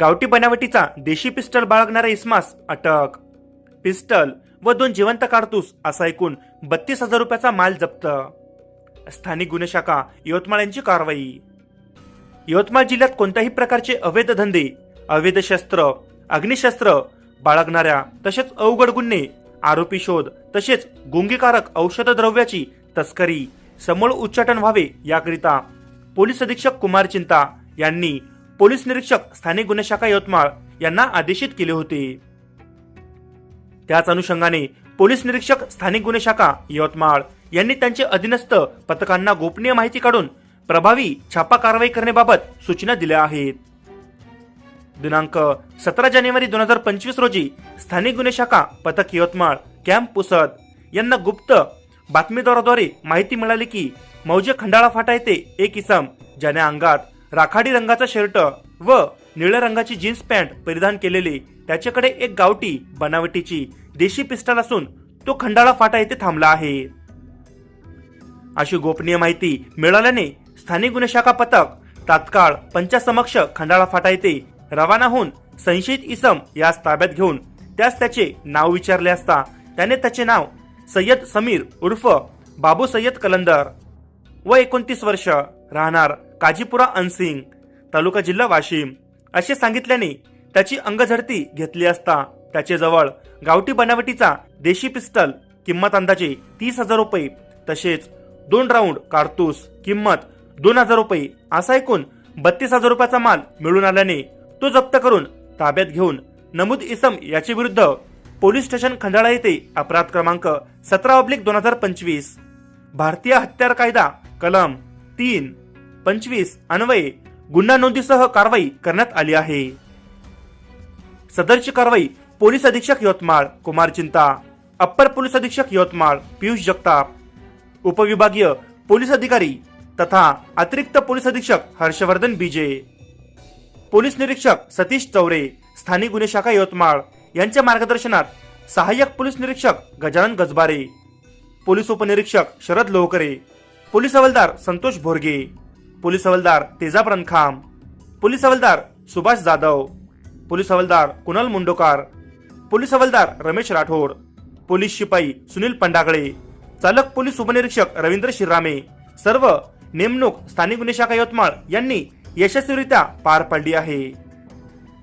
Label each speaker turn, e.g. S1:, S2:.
S1: गावठी बनावटीचा देशी पिस्टल बाळगणारा इस्मास अटक. पिस्टल व दोन जिवंत कारतूस असा एकूण बत्तीस हजार रुपयाचा माल जप्त. स्थानिक गुन्हे शाखा यवतमाळ यांची कारवाई. यवतमाळ जिल्ह्यात कोणत्याही प्रकारचे अवैध धंदे अवैध शस्त्र अग्निशस्त्र बाळगणाऱ्या तसेच अवघड गुन्हे आरोपी शोध तसेच गुंगीकारक औषध द्रव्याची तस्करी समूळ उच्चाटन व्हावे याकरिता पोलीस अधीक्षक कुमार चिंता यांनी पोलीस निरीक्षक स्थानिक गुन्हे शाखा यवतमाळ यांना आदेशित केले होते. त्याच अनुषंगाने पोलीस निरीक्षक स्थानिक गुन्हे शाखा यवतमाळ यांनी त्यांचे अधीनस्थ पथकांना गोपनीय माहिती काढून प्रभावी छापा कारवाई करण्याबाबत सूचना दिल्या आहेत. दिनांक सतरा जानेवारी दोन हजार पंचवीस रोजी स्थानिक गुन्हे शाखा पथक यवतमाळ कॅम्प पुसद यांना गुप्त बातमीदाराद्वारे माहिती मिळाली की मौजे खंडाळा फाटा येथे एक इसम ज्याने अंगात राखाडी रंगाचा शर्ट व निळ्या रंगाची जीन्स पॅन्ट परिधान केलेले त्याच्याकडे एक गावठी बनावटीची देशी पिस्टल असून तो खंडाळा फाटा येथे थांबला आहे. अशी गोपनीय माहिती मिळाल्याने स्थानिक गुन्हे शाखा पथक तात्काळ पंचासमक्ष खंडाळा फाटा येथे रवाना होऊन संशयित इसम यास ताब्यात घेऊन त्यास त्याचे नाव विचारले असता त्याने त्याचे नाव सय्यद समीर उर्फ बाबू सय्यद कलंदर व एकोणतीस वर्ष राहणार. काजीपुरा अनसिंग तालुका जिल्हा वाशिम असे सांगितल्याने त्याची अंगझडती घेतली असता त्याचे जवळ गावठी बनावटीचा देशी पिस्टल किंमत अंदाजे तीस हजार रुपये तसेच दोन राऊंड कारतूस किंमत दोन हजार रुपये असा एकूण बत्तीस हजार रुपयाचा माल मिळून आल्याने तो जप्त करून ताब्यात घेऊन नमूद इसम याच्या विरुद्ध पोलीस स्टेशन खंडाळा येथे अपराध क्रमांक सतरा ऑब्लिक दोन हजार पंचवीस भारतीय हत्यार कायदा कलम तीन पंचवीस अन्वये गुन्हा नोंदीसह कारवाई करण्यात आली आहे. सदरची कारवाई पोलीस अधीक्षक यवतमाळ कुमार चिंता. अप्पर पोलीस अधीक्षक यवतमाळ पियुष जगताप. उपविभागीय पोलीस अधिकारी तथा अतिरिक्त पोलीस अधीक्षक हर्षवर्धन बीजे. पोलीस निरीक्षक सतीश चौरे स्थानिक गुन्हे शाखा यवतमाळ यांच्या मार्गदर्शनात सहाय्यक पोलीस निरीक्षक गजानन गजबारे पोलीस उपनिरीक्षक शरद लोहकरे पोलीस हवालदार संतोष भोरगे पोलीस हवालदार तेजाब रणखाम पोलीस हवालदार सुभाष जाधव पोलीस हवालदार कुणाल मुंडोकार पोलीस हवालदार रमेश राठोड पोलीस शिपाई सुनील पंडागळे चालक पोलीस उपनिरीक्षक रवींद्र शिरामे सर्व नेमणूक स्थानिक गुन्हे शाखा यवतमाळ यांनी यशस्वीरित्या पार पाडली आहे.